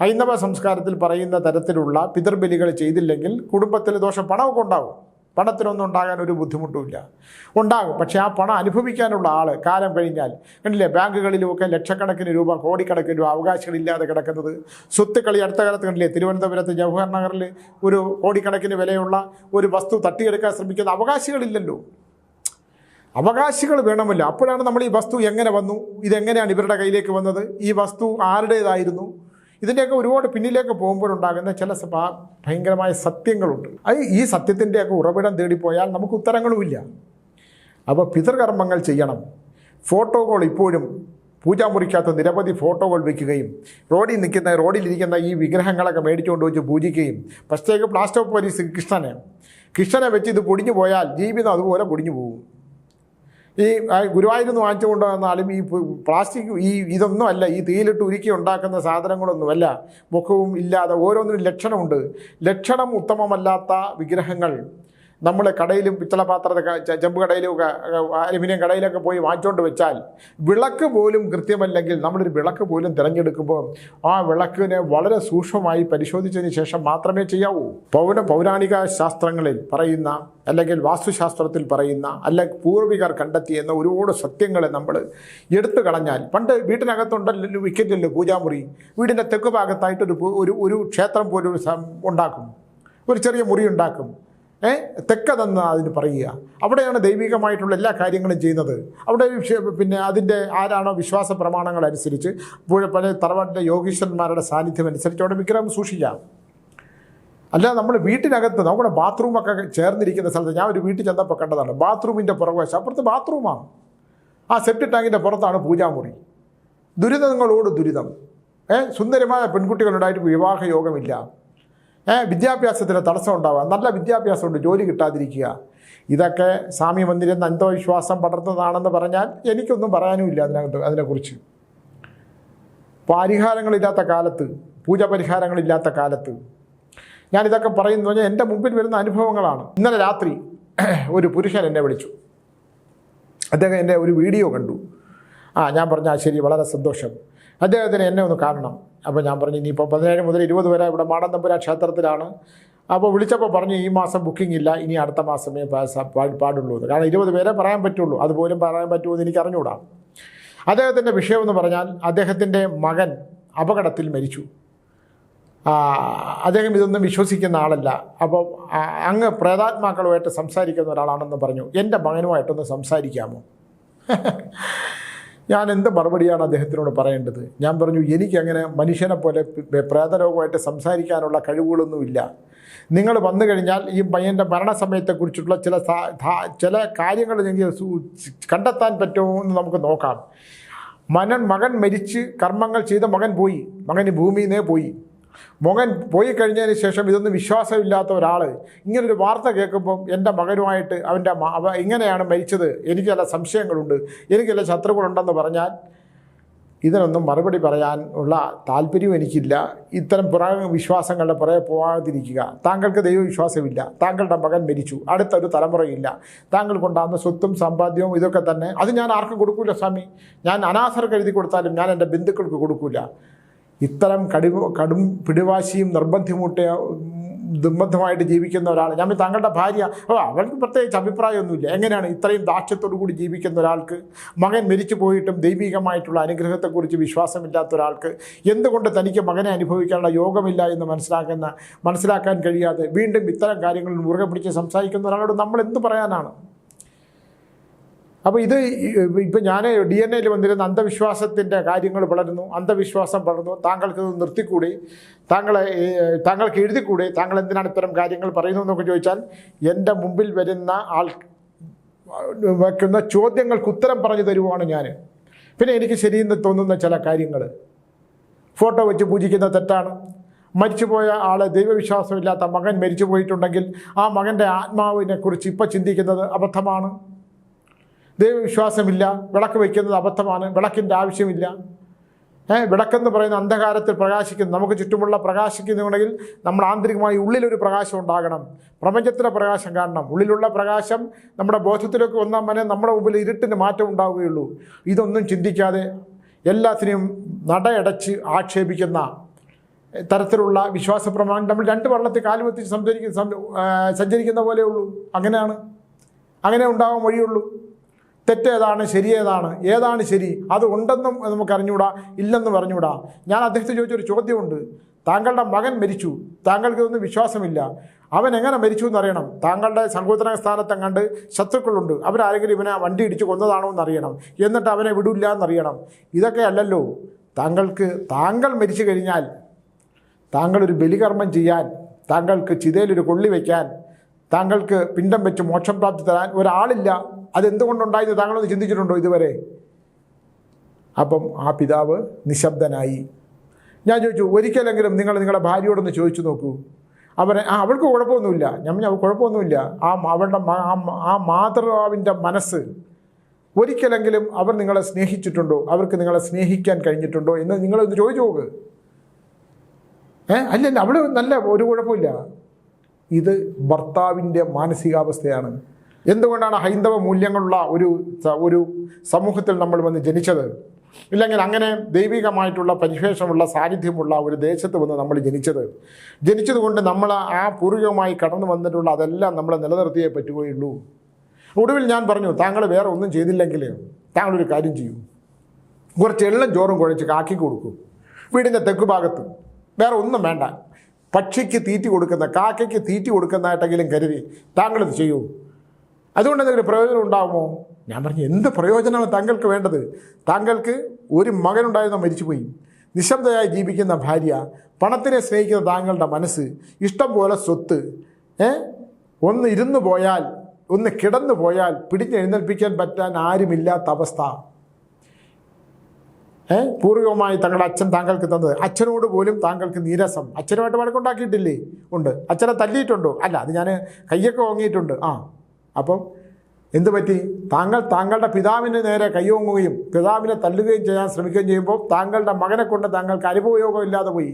ഹൈന്ദവ സംസ്കാരത്തിൽ പറയുന്ന തരത്തിലുള്ള പിതൃബലികൾ ചെയ്തില്ലെങ്കിൽ കുടുംബത്തിൽ ദോഷം പണമൊക്കെ ഉണ്ടാകും പണത്തിനൊന്നും ഉണ്ടാകാൻ ഒരു ബുദ്ധിമുട്ടുമില്ല. ഉണ്ടാകും. പക്ഷേ ആ പണം അനുഭവിക്കാനുള്ള ആൾ കാലം കഴിഞ്ഞാൽ കണ്ടില്ലേ? ബാങ്കുകളിലുമൊക്കെ ലക്ഷക്കണക്കിന് രൂപ കോടിക്കണക്കിന് രൂപ അവകാശങ്ങളില്ലാതെ കിടക്കുന്നത്. സ്വത്തുക്കളി അടുത്ത കാലത്ത് കണ്ടില്ലേ? തിരുവനന്തപുരത്ത് ജവഹർ നഗറിൽ ഒരു കോടിക്കണക്കിന് വിലയുള്ള ഒരു വസ്തു തട്ടിയെടുക്കാൻ ശ്രമിക്കുന്ന അവകാശികളില്ലല്ലോ. അവകാശികൾ വേണമല്ലോ. അപ്പോഴാണ് നമ്മൾ ഈ വസ്തു എങ്ങനെ വന്നു? ഇതെങ്ങനെയാണ് ഇവരുടെ കയ്യിലേക്ക് വന്നത്? ഈ വസ്തു ആരുടേതായിരുന്നു? ഇതിന്റെയൊക്കെ ഒരുപാട് പിന്നിലേക്ക് പോകുമ്പോഴുണ്ടാകുന്ന ചില ഭയങ്കരമായ സത്യങ്ങളുണ്ട്. അത് ഈ സത്യത്തിന്റെയൊക്കെ ഉറവിടം തേടിപ്പോയാൽ നമുക്ക് ഉത്തരങ്ങളുമില്ല. അപ്പോൾ പിതൃകർമ്മങ്ങൾ ചെയ്യണം. ഫോട്ടോകൾ ഇപ്പോഴും പൂജാമുറിക്കകത്ത് നിരവധി ഫോട്ടോകൾ വയ്ക്കുകയും റോഡിൽ നിൽക്കുന്ന റോഡിലിരിക്കുന്ന ഈ വിഗ്രഹങ്ങളൊക്കെ മേടിച്ചുകൊണ്ട് വെച്ച് പൂജിക്കുകയും പ്രത്യേക പ്ലാസ്റ്റർ പോലീസ് കൃഷ്ണനെ. കൃഷ്ണനെ വെച്ച് ഇത് പൊടിഞ്ഞു പോയാൽ ജീവിതം അതുപോലെ പൊടിഞ്ഞു പോകും. ഈ ഗുരുവായൂരിൽ നിന്ന് വാങ്ങിച്ചു കൊണ്ടുവന്നാലും ഈ പ്ലാസ്റ്റിക് ഈ ഇതൊന്നും അല്ല ഈ തീയിലിട്ട് ഉരുക്കി ഉണ്ടാക്കുന്ന സാധനങ്ങളൊന്നുമല്ല. മുഖവും ഇല്ലാതെ ഓരോന്നിനും ലക്ഷണമുണ്ട്. ലക്ഷണം ഉത്തമമല്ലാത്ത വിഗ്രഹങ്ങൾ. നമ്മൾ കടയിലും പിത്തള പാത്ര ചെമ്പ് കടയിലും അലുമിനിയം കടയിലൊക്കെ പോയി വാങ്ങിച്ചുകൊണ്ട് വെച്ചാൽ വിളക്ക് പോലും കൃത്യമല്ലെങ്കിൽ നമ്മളൊരു വിളക്ക് പോലും തിരഞ്ഞെടുക്കുമ്പോൾ ആ വിളക്കിനെ വളരെ സൂക്ഷ്മമായി പരിശോധിച്ചതിന് ശേഷം മാത്രമേ ചെയ്യാവൂ. പൗര പൗരാണിക ശാസ്ത്രങ്ങളിൽ പറയുന്ന അല്ലെങ്കിൽ വാസ്തുശാസ്ത്രത്തിൽ പറയുന്ന അല്ലെങ്കിൽ പൂർവികർ കണ്ടെത്തിയെന്ന ഒരുപാട് സത്യങ്ങളെ നമ്മൾ എടുത്തു കളഞ്ഞാൽ പണ്ട് വീട്ടിനകത്തുണ്ടല്ലോ വിക്കറ്റില്ലോ പൂജാമുറി വീടിന്റെ തെക്ക് ഭാഗത്തായിട്ടൊരു ഒരു ഒരു ക്ഷേത്രം പോലൊരു ഉണ്ടാക്കും. ഒരു ചെറിയ മുറി ഉണ്ടാക്കും. ഏ? തെക്കതെന്ന് അതിന് പറയുക. അവിടെയാണ് ദൈവികമായിട്ടുള്ള എല്ലാ കാര്യങ്ങളും ചെയ്യുന്നത്. അവിടെ പിന്നെ അതിന്റെ ആരാണോ വിശ്വാസ പ്രമാണങ്ങൾ അനുസരിച്ച് പല തറവാട്ടിലെ യോഗീശ്വരന്മാരുടെ സാന്നിധ്യം അനുസരിച്ച് അവിടെ വിഗ്രഹം സൂക്ഷിക്കാം. അല്ല നമ്മൾ വീട്ടിനകത്ത് നമ്മുടെ ബാത്റൂമൊക്കെ ചേർന്നിരിക്കുന്ന സ്ഥലത്ത് ഞാൻ ഒരു വീട്ടിൽ ചെന്നപ്പോൾ കണ്ടതാണ്. ബാത്റൂമിന്റെ പുറകുവശം അപ്പുറത്ത് ബാത്റൂമാണ് ആ സെപ്റ്റ് ടാങ്കിന്റെ പുറത്താണ് പൂജാമുറി. ദുരിതങ്ങളോട് ദുരിതം. ഏ? സുന്ദരമായ പെൺകുട്ടികളുണ്ടായിട്ട് വിവാഹ യോഗമില്ല. വിദ്യാഭ്യാസത്തിന് തടസ്സം ഉണ്ടാവുക നല്ല വിദ്യാഭ്യാസമുണ്ട് ജോലി കിട്ടാതിരിക്കുക. ഇതൊക്കെ സ്വാമി മന്ദിരം അന്ധവിശ്വാസം പടർന്നതാണെന്ന് പറഞ്ഞാൽ എനിക്കൊന്നും പറയാനുമില്ല അതിനകത്ത് അതിനെക്കുറിച്ച്. പരിഹാരങ്ങളില്ലാത്ത കാലത്ത് പൂജ പരിഹാരങ്ങളില്ലാത്ത കാലത്ത്. ഞാനിതൊക്കെ പറയുന്നു പറഞ്ഞാൽ എന്റെ മുമ്പിൽ വരുന്ന അനുഭവങ്ങളാണ്. ഇന്നലെ രാത്രി ഒരു പുരുഷൻ എന്നെ വിളിച്ചു. അദ്ദേഹം എന്റെ ഒരു വീഡിയോ കണ്ടു. ആ ഞാൻ പറഞ്ഞാൽ ശരി വളരെ സന്തോഷം. അദ്ദേഹത്തിന് എന്നെ ഒന്ന് കാണണം. അപ്പോൾ ഞാൻ പറഞ്ഞു ഇനിയിപ്പോൾ പതിനേഴ് മുതൽ ഇരുപത് വരെ ഇവിടെ മാടന്തമ്പുര ക്ഷേത്രത്തിലാണ്. അപ്പോൾ വിളിച്ചപ്പോൾ പറഞ്ഞു ഈ മാസം ബുക്കിംഗ് ഇല്ല ഇനി അടുത്ത മാസമേ പാടുള്ളൂ. കാരണം ഇരുപത് പേരെ പറയാൻ പറ്റുള്ളൂ അതുപോലും പറയാൻ പറ്റുമോ എന്ന് എനിക്ക് അറിഞ്ഞുകൂടാ അദ്ദേഹത്തിന്റെ വിഷയമെന്ന് പറഞ്ഞാൽ അദ്ദേഹത്തിന്റെ മകൻ അപകടത്തിൽ മരിച്ചു. അദ്ദേഹം ഇതൊന്നും വിശ്വസിക്കുന്ന ആളല്ല. അപ്പോൾ അങ്ങ് പ്രേതാത്മാക്കളുമായിട്ട് സംസാരിക്കുന്ന ഒരാളാണെന്ന് പറഞ്ഞു എന്റെ മകനുമായിട്ടൊന്ന് സംസാരിക്കാമോ? ഞാൻ എന്ത് മറുപടിയാണ് അദ്ദേഹത്തിനോട് പറയേണ്ടത്? ഞാൻ പറഞ്ഞു എനിക്കങ്ങനെ മനുഷ്യനെ പോലെ പ്രേതരോഗമായിട്ട് സംസാരിക്കാനുള്ള കഴിവുകളൊന്നുമില്ല. നിങ്ങൾ വന്നു കഴിഞ്ഞാൽ ഈ പയ്യന്റെ മരണസമയത്തെക്കുറിച്ചുള്ള ചില ചില കാര്യങ്ങൾ എനിക്ക് കണ്ടെത്താൻ പറ്റുമോ എന്ന് നമുക്ക് നോക്കാം. മനൻ മകൻ മരിച്ച് കർമ്മങ്ങൾ ചെയ്ത മകൻ പോയി. മകന് ഭൂമിയിൽ നിന്നേ പോയി. മകൻ പോയി കഴിഞ്ഞതിന് ശേഷം ഇതൊന്നും വിശ്വാസമില്ലാത്ത ഒരാൾ ഇങ്ങനൊരു വാർത്ത കേൾക്കുമ്പം എന്റെ മകനുമായിട്ട് അവന്റെ അവ ഇങ്ങനെയാണ് മരിച്ചത്. എനിക്ക് ചില സംശയങ്ങളുണ്ട്. എനിക്ക് ചില ശത്രുക്കളുണ്ടെന്ന് പറഞ്ഞാൽ ഇതിനൊന്നും മറുപടി പറയാൻ ഉള്ള താല്പര്യവും എനിക്കില്ല. ഇത്തരം പുറകെ വിശ്വാസങ്ങളുടെ പുറകെ പോകാതിരിക്കുക താങ്കൾക്ക് ദൈവവിശ്വാസമില്ല. താങ്കളുടെ മകൻ മരിച്ചു. അടുത്തൊരു തലമുറയില്ല. താങ്കൾ കൊണ്ടാകുന്ന സ്വത്തും സമ്പാദ്യവും ഇതൊക്കെ തന്നെ. അത് ഞാൻ ആർക്കും കൊടുക്കില്ല സ്വാമി. ഞാൻ അനാഥർക്ക് എഴുതി കൊടുത്താലും ഞാൻ എന്റെ ബന്ധുക്കൾക്ക് കൊടുക്കൂല. ഇത്തരം കടി കടും പിടിവാശിയും നിർബന്ധിമൂട്ടിയ ദുർബന്ധമായിട്ട് ജീവിക്കുന്ന ഒരാൾ ഞാൻ താങ്കളുടെ ഭാര്യ. ഓ അവൾക്ക് പ്രത്യേകിച്ച് അഭിപ്രായമൊന്നുമില്ല. എങ്ങനെയാണ് ഇത്രയും ദാക്ഷ്യത്തോടു കൂടി ജീവിക്കുന്ന ഒരാൾക്ക്? മകൻ മരിച്ചു പോയിട്ടും ദൈവികമായിട്ടുള്ള അനുഗ്രഹത്തെക്കുറിച്ച് വിശ്വാസമില്ലാത്ത ഒരാൾക്ക് എന്തുകൊണ്ട് തനിക്ക് മകനെ അനുഭവിക്കാനുള്ള യോഗമില്ല എന്ന് മനസ്സിലാക്കുന്ന മനസ്സിലാക്കാൻ കഴിയാതെ വീണ്ടും ഇത്തരം കാര്യങ്ങളിൽ മുറുകെ പിടിച്ച് സംസാരിക്കുന്ന ഒരാളോട് നമ്മൾ എന്ത് പറയാനാണ്? അപ്പോൾ ഇത് ഇപ്പം ഞാൻ ഡി എൻ എയിൽ വന്നിരുന്ന അന്ധവിശ്വാസത്തിന്റെ കാര്യങ്ങൾ വളരുന്നു. അന്ധവിശ്വാസം വളർന്നു താങ്കൾക്ക് ഇത് നിർത്തിക്കൂടി? താങ്കളെ താങ്കൾക്ക് എഴുതിക്കൂടി? താങ്കൾ എന്തിനാണ് ഇത്തരം കാര്യങ്ങൾ പറയുന്നു എന്നൊക്കെ ചോദിച്ചാൽ എന്റെ മുമ്പിൽ വരുന്ന ആൾ വയ്ക്കുന്ന ചോദ്യങ്ങൾക്ക് ഉത്തരം പറഞ്ഞു തരുവാണ് ഞാൻ പിന്നെ എനിക്ക് ശരിയെന്ന് തോന്നുന്ന ചില കാര്യങ്ങൾ ഫോട്ടോ വെച്ച് പൂജിക്കുന്ന തെറ്റാണ്. മരിച്ചുപോയ ആളെ ദൈവവിശ്വാസമില്ലാത്ത മകൻ മരിച്ചു പോയിട്ടുണ്ടെങ്കിൽ ആ മകന്റെ ആത്മാവിനെക്കുറിച്ച് ഇപ്പം ചിന്തിക്കുന്നത് അബദ്ധമാണ്. ദൈവവിശ്വാസമില്ല വിളക്ക് വയ്ക്കുന്നത് അബദ്ധമാണ് വിളക്കിന്റെ ആവശ്യമില്ല. ഏഹ് വിളക്കെന്ന് പറയുന്ന അന്ധകാരത്തിൽ പ്രകാശിക്കുന്നു. നമുക്ക് ചുറ്റുമുള്ള പ്രകാശിക്കുന്നുണ്ടെങ്കിൽ നമ്മൾ ആന്തരികമായി ഉള്ളിലൊരു പ്രകാശം ഉണ്ടാകണം. പ്രപഞ്ചത്തിലെ പ്രകാശം കാണണം. ഉള്ളിലുള്ള പ്രകാശം നമ്മുടെ ബോധത്തിലേക്ക് വന്നാൽ മനെ നമ്മുടെ മുമ്പിൽ ഇരുട്ടിന് മാറ്റം ഉണ്ടാവുകയുള്ളൂ. ഇതൊന്നും ചിന്തിക്കാതെ എല്ലാത്തിനെയും നടയടച്ച് ആക്ഷേപിക്കുന്ന തരത്തിലുള്ള വിശ്വാസ പ്രമാണം നമ്മൾ രണ്ട് വള്ളത്തിൽ കാലുമെത്തിച്ച് സഞ്ചരിക്കുന്ന സഞ്ചരിക്കുന്ന പോലെയുള്ളൂ. അങ്ങനെയാണ്. അങ്ങനെ ഉണ്ടാകാൻ വഴിയുള്ളൂ. തെറ്റേതാണ് ശരിയേതാണ് ഏതാണ് ശരി അത് ഉണ്ടെന്നും നമുക്ക് അറിഞ്ഞുകൂടാ ഇല്ലെന്നും പറഞ്ഞുകൂടാ ഞാൻ അദ്ദേഹത്തെ ചോദിച്ചൊരു ചോദ്യമുണ്ട്. താങ്കളുടെ മകൻ മരിച്ചു. താങ്കൾക്ക് ഇതൊന്നും വിശ്വാസമില്ല. അവൻ എങ്ങനെ മരിച്ചു എന്നറിയണം. താങ്കളുടെ സഹോദര സ്ഥാനത്തെ കണ്ട് ശത്രുക്കളുണ്ട്. അവരാരെങ്കിലും ഇവനെ വണ്ടി ഇടിച്ച് കൊന്നതാണോ എന്നറിയണം. എന്നിട്ട് അവനെ വിടില്ല എന്നറിയണം. ഇതൊക്കെ അല്ലല്ലോ. താങ്കൾക്ക് താങ്കൾ മരിച്ചു കഴിഞ്ഞാൽ താങ്കൾ ഒരു ബലികർമ്മം ചെയ്യാൻ താങ്കൾക്ക് ചിതയിലൊരു കൊള്ളി വയ്ക്കാൻ താങ്കൾക്ക് പിണ്ടം വെച്ച് മോക്ഷം പ്രാപ്തി തരാൻ ഒരാളില്ല. അതെന്തുകൊണ്ടുണ്ടായെന്ന് താങ്കളൊന്ന് ചിന്തിച്ചിട്ടുണ്ടോ ഇതുവരെ? അപ്പം ആ പിതാവ് നിശബ്ദനായി. ഞാൻ ചോദിച്ചു ഒരിക്കലെങ്കിലും നിങ്ങൾ നിങ്ങളുടെ ഭാര്യയോടൊന്ന് ചോദിച്ചു നോക്കൂ. അവൻ ആ അവൾക്ക് കുഴപ്പമൊന്നുമില്ല. ഞാൻ അവൾക്ക് കുഴപ്പമൊന്നുമില്ല. ആ അവളുടെ ആ മാതൃവിന്റെ മനസ്സ് ഒരിക്കലെങ്കിലും അവർ നിങ്ങളെ സ്നേഹിച്ചിട്ടുണ്ടോ? അവർക്ക് നിങ്ങളെ സ്നേഹിക്കാൻ കഴിഞ്ഞിട്ടുണ്ടോ? എന്ന് നിങ്ങളൊന്ന് ചോദിച്ചു നോക്ക്. ഏ അല്ലല്ല അവൾ നല്ല ഒരു കുഴപ്പമില്ല. ഇത് ഭർത്താവിന്റെ മാനസികാവസ്ഥയാണ്. എന്തുകൊണ്ടാണ് ഹൈന്ദവ മൂല്യങ്ങളുള്ള ഒരു ഒരു സമൂഹത്തിൽ നമ്മൾ വന്ന് ജനിച്ചത്? ഇല്ലെങ്കിൽ അങ്ങനെ ദൈവികമായിട്ടുള്ള പരിവേഷമുള്ള സാന്നിധ്യമുള്ള ഒരു ദേശത്ത് വന്ന് നമ്മൾ ജനിച്ചത്? ജനിച്ചതുകൊണ്ട് നമ്മൾ ആ പൂർവികമായി കടന്നു വന്നിട്ടുള്ള അതെല്ലാം നമ്മളെ നിലനിർത്തിയേ പറ്റുകയുള്ളൂ. ഒടുവിൽ ഞാൻ പറഞ്ഞു താങ്കൾ വേറെ ഒന്നും ചെയ്തില്ലെങ്കിൽ താങ്കളൊരു കാര്യം ചെയ്യൂ. കുറച്ച് എള്ളും ചോറും കുഴച്ച് കാക്കി കൊടുക്കും. വീടിന്റെ തെക്ക് ഭാഗത്ത്. വേറെ ഒന്നും വേണ്ട. പക്ഷിക്ക് തീറ്റി കൊടുക്കുന്ന കാക്കയ്ക്ക് തീറ്റി കൊടുക്കുന്നതായിട്ടെങ്കിലും കരുതി താങ്കളിത് ചെയ്യൂ. അതുകൊണ്ട് എന്തെങ്കിലും പ്രയോജനം ഉണ്ടാകുമോ ഞാൻ പറഞ്ഞു എന്ത് പ്രയോജനമാണ് താങ്കൾക്ക് വേണ്ടത്? താങ്കൾക്ക് ഒരു മകനുണ്ടായിരുന്ന മരിച്ചുപോയി. നിശബ്ദയായി ജീവിക്കുന്ന ഭാര്യ പണത്തിനെ സ്നേഹിക്കുന്ന താങ്കളുടെ മനസ്സ് ഇഷ്ടം പോലെ സ്വത്ത് ഏ? ഒന്ന് ഇരുന്നു പോയാൽ ഒന്ന് കിടന്നു പോയാൽ പിടിച്ചെഴുന്നേൽപ്പിക്കാൻ പറ്റാൻ ആരുമില്ലാത്ത അവസ്ഥ. ഏ? പൂർവികമായി തങ്ങളുടെ അച്ഛൻ താങ്കൾക്ക് തന്നത്. അച്ഛനോട് പോലും താങ്കൾക്ക് നീരസം. അച്ഛനുമായിട്ട് വഴക്കുണ്ടാക്കിയിട്ടില്ലേ? ഉണ്ട്. അച്ഛനെ തല്ലിയിട്ടുണ്ടോ? അല്ല അത് ഞാൻ കയ്യൊക്കെ ഓങ്ങിയിട്ടുണ്ട് ആ. അപ്പം എന്ത് പറ്റി? താങ്കൾ താങ്കളുടെ പിതാവിന് നേരെ കൈയോങ്ങുകയും പിതാവിനെ തല്ലുകയും ചെയ്യാൻ ശ്രമിക്കുകയും ചെയ്യുമ്പോൾ താങ്കളുടെ മകനെ കൊണ്ട് താങ്കൾക്ക് അനുഭവയോഗം ഇല്ലാതെ പോയി.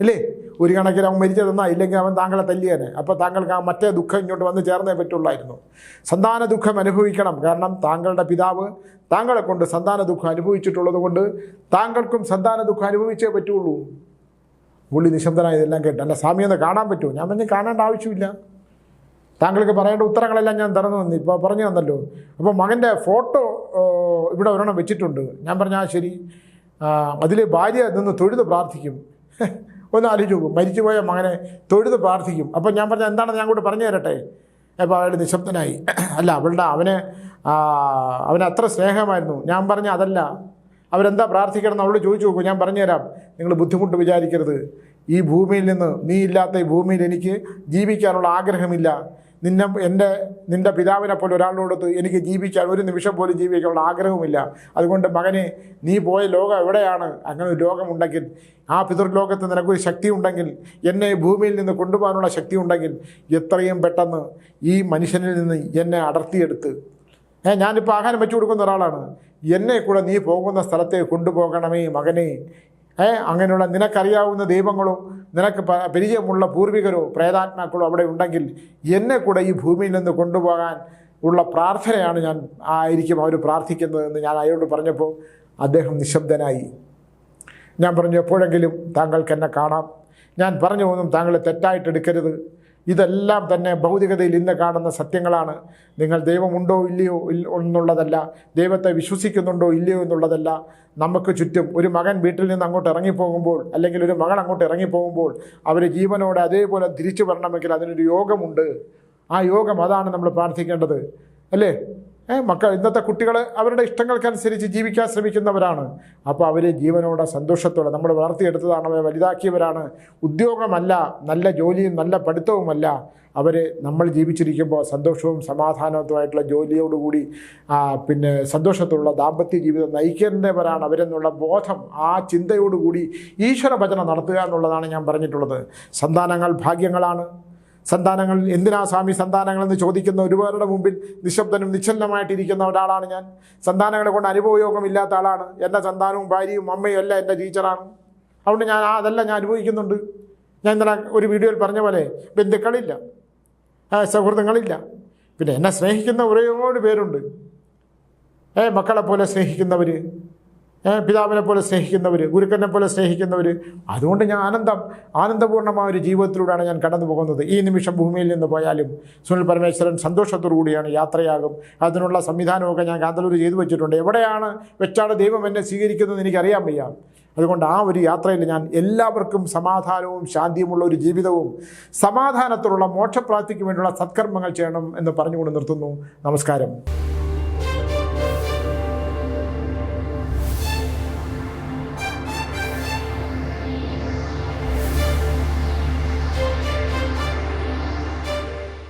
അല്ലേ ഒരു കണക്കിന് അവൻ മരിച്ചതെന്നാ ഇല്ലെങ്കിൽ അവൻ താങ്കളെ തല്ലിയേനെ. അപ്പോൾ താങ്കൾക്ക് ആ മറ്റേ ദുഃഖം ഇങ്ങോട്ട് വന്ന് ചേർന്നേ പറ്റുള്ളായിരുന്നു. സന്താന ദുഃഖം അനുഭവിക്കണം. കാരണം താങ്കളുടെ പിതാവ് താങ്കളെ കൊണ്ട് സന്താന ദുഃഖം അനുഭവിച്ചിട്ടുള്ളത് കൊണ്ട് താങ്കൾക്കും സന്താന ദുഃഖം അനുഭവിച്ചേ പറ്റുള്ളൂ. പുള്ളി നിശബ്ദനായതെല്ലാം കേട്ട്. അല്ല സ്വാമിയൊന്ന് കാണാൻ പറ്റുമോ? ഞാൻ പറഞ്ഞു കാണേണ്ട ആവശ്യമില്ല. താങ്കൾക്ക് പറയേണ്ട ഉത്തരങ്ങളെല്ലാം ഞാൻ തരുന്നു തന്നു ഇപ്പോൾ പറഞ്ഞു തന്നല്ലോ. അപ്പോൾ മകന്റെ ഫോട്ടോ ഇവിടെ ഒരെണ്ണം വെച്ചിട്ടുണ്ട്. ഞാൻ പറഞ്ഞാൽ ശരി. അതിൽ ഭാര്യ നിന്ന് തൊഴുത് പ്രാർത്ഥിക്കും. ഒന്ന് ആലോചിച്ച് നോക്കും. മരിച്ചുപോയ മകനെ തൊഴുത് പ്രാർത്ഥിക്കും. അപ്പോൾ ഞാൻ പറഞ്ഞ എന്താണെന്ന് ഞാൻ കൂടെ പറഞ്ഞു തരട്ടെ? അപ്പോൾ അയാൾ നിശബ്ദനായി. അല്ല അവളുടെ അവന് അവന് അത്ര സ്നേഹമായിരുന്നു. ഞാൻ പറഞ്ഞ അതല്ല. അവരെന്താ പ്രാർത്ഥിക്കണം അവളോട് ചോദിച്ചു നോക്കും. ഞാൻ പറഞ്ഞുതരാം നിങ്ങൾ ബുദ്ധിമുട്ട് വിചാരിക്കരുത്. ഈ ഭൂമിയിൽ നിന്ന് നീ ഇല്ലാത്ത ഈ ഭൂമിയിൽ എനിക്ക് ജീവിക്കാനുള്ള ആഗ്രഹമില്ല. നിന്നെ എന്റെ നിന്റെ പിതാവിനെ പോലെ ഒരാളോടൊത്ത് എനിക്ക് ജീവിക്കാൻ ഒരു നിമിഷം പോലും ജീവിക്കാനുള്ള ആഗ്രഹവുമില്ല. അതുകൊണ്ട് മകനെ നീ പോയ ലോകം എവിടെയാണ്? അങ്ങനെ ഒരു ലോകമുണ്ടെങ്കിൽ ആ പിതൃലോകത്ത് നിനക്കൊരു ശക്തി ഉണ്ടെങ്കിൽ എന്നെ ഭൂമിയിൽ നിന്ന് കൊണ്ടുപോകാനുള്ള ശക്തി ഉണ്ടെങ്കിൽ എത്രയും പെട്ടെന്ന് ഈ മനുഷ്യനിൽ നിന്ന് എന്നെ അടർത്തിയെടുത്ത്. ഏ ഞാനിപ്പോൾ ആഹാരം വെച്ചു കൊടുക്കുന്ന ഒരാളാണ്. എന്നെ കൂടെ നീ പോകുന്ന സ്ഥലത്തേക്ക് കൊണ്ടുപോകണമേ മകനെ. ഏ അങ്ങനെയുള്ള നിനക്കറിയാവുന്ന ദൈവങ്ങളോ നിനക്ക് പരിചയമുള്ള പൂർവികരോ പ്രേതാത്മാക്കളോ അവിടെ ഉണ്ടെങ്കിൽ എന്നെ കൂടെ ഈ ഭൂമിയിൽ നിന്ന് കൊണ്ടുപോകാൻ ഉള്ള പ്രാർത്ഥനയാണ് ഞാൻ ആയിരിക്കും അവർ പ്രാർത്ഥിക്കുന്നതെന്ന് ഞാൻ അയാളോട് പറഞ്ഞപ്പോൾ അദ്ദേഹം നിശബ്ദനായി. ഞാൻ പറഞ്ഞു എപ്പോഴെങ്കിലും താങ്കൾക്ക് എന്നെ കാണാം. ഞാൻ പറഞ്ഞു ഒന്നും താങ്കളെ തെറ്റായിട്ട് എടുക്കരുത്. ഇതെല്ലാം തന്നെ ഭൗതികതയിൽ ഇന്ന് കാണുന്ന സത്യങ്ങളാണ്. നിങ്ങൾ ദൈവമുണ്ടോ ഇല്ലയോ എന്നുള്ളതല്ല. ദൈവത്തെ വിശ്വസിക്കുന്നുണ്ടോ ഇല്ലയോ എന്നുള്ളതല്ല. നമുക്ക് ചുറ്റും ഒരു മകൻ വീട്ടിൽ നിന്ന് അങ്ങോട്ട് ഇറങ്ങിപ്പോകുമ്പോൾ അല്ലെങ്കിൽ ഒരു മകൾ അങ്ങോട്ട് ഇറങ്ങിപ്പോകുമ്പോൾ അവർ ജീവനോടെ അതേപോലെ തിരിച്ചു വരണമെങ്കിൽ അതിനൊരു യോഗമുണ്ട്. ആ യോഗം അതാണ് നമ്മൾ പ്രാർത്ഥിക്കേണ്ടത്. അല്ലേ? മക്കൾ ഇന്നത്തെ കുട്ടികൾ അവരുടെ ഇഷ്ടങ്ങൾക്കനുസരിച്ച് ജീവിക്കാൻ ശ്രമിക്കുന്നവരാണ്. അപ്പോൾ അവർ ജീവനോടെ സന്തോഷത്തോടെ നമ്മൾ വളർത്തിയെടുത്തതാണ് അവരെ വലുതാക്കിയവരാണ്. ഉദ്യോഗമല്ല നല്ല ജോലിയും നല്ല പഠിത്തവുമല്ല. അവർ നമ്മൾ ജീവിച്ചിരിക്കുമ്പോൾ സന്തോഷവും സമാധാനവുമായിട്ടുള്ള ജോലിയോടുകൂടി പിന്നെ സന്തോഷത്തോടുള്ള ദാമ്പത്യ ജീവിതം നയിക്കേണ്ടവരാണ് അവരെന്നുള്ള ബോധം ആ ചിന്തയോടുകൂടി ഈശ്വര ഭജന നടത്തുക എന്നുള്ളതാണ് ഞാൻ പറഞ്ഞിട്ടുള്ളത്. സന്താനങ്ങൾ ഭാഗ്യങ്ങളാണ്. സന്താനങ്ങൾ എന്തിനാ സ്വാമി സന്താനങ്ങളെന്ന് ചോദിക്കുന്ന ഒരുപാടുടെ മുമ്പിൽ നിശബ്ദനും നിശ്ചലമായിട്ടിരിക്കുന്ന ഒരാളാണ് ഞാൻ. സന്താനങ്ങളെ കൊണ്ട് അനുഭവയോഗമില്ലാത്ത ആളാണ്. എന്റെ സന്താനവും ഭാര്യയും അമ്മയും എല്ലാം എന്റെ ടീച്ചറാണ്. അതുകൊണ്ട് ഞാൻ അതെല്ലാം ഞാൻ അനുഭവിക്കുന്നുണ്ട്. ഞാൻ ഇന്നലെ ഒരു വീഡിയോയിൽ പറഞ്ഞ പോലെ ബന്ധുക്കളില്ല. സൗഹൃദങ്ങളില്ല. പിന്നെ എന്നെ സ്നേഹിക്കുന്ന ഒരുപാട് പേരുണ്ട്. ഏ മക്കളെ പോലെ സ്നേഹിക്കുന്നവർ പിതാവിനെ പോലെ സ്നേഹിക്കുന്നവർ ഗുരുക്കനെ പോലെ സ്നേഹിക്കുന്നവർ അതുകൊണ്ട് ഞാൻ ആനന്ദം ആനന്ദപൂർണമായ ഒരു ജീവിതത്തിലൂടെയാണ് ഞാൻ കടന്നു പോകുന്നത്. ഈ നിമിഷം ഭൂമിയിൽ നിന്ന് പോയാലും സുനിൽ പരമേശ്വരൻ സന്തോഷത്തോടു കൂടിയാണ് യാത്രയാകും. അതിനുള്ള സംവിധാനമൊക്കെ ഞാൻ കാന്തലൂർ ചെയ്തു വെച്ചിട്ടുണ്ട്. എവിടെയാണ് വെച്ചാണ് ദൈവം എന്നെ സ്വീകരിക്കുന്നത് എനിക്കറിയാൻ വയ്യ. അതുകൊണ്ട് ആ ഒരു യാത്രയിൽ ഞാൻ എല്ലാവർക്കും സമാധാനവും ശാന്തിയുമുള്ള ഒരു ജീവിതവും സമാധാനത്തിലുള്ള മോക്ഷപ്രാപ്തിക്ക് വേണ്ടിയുള്ള സത്കർമ്മങ്ങൾ ചെയ്യണം എന്ന് പറഞ്ഞുകൊണ്ട് നിർത്തുന്നു. നമസ്കാരം.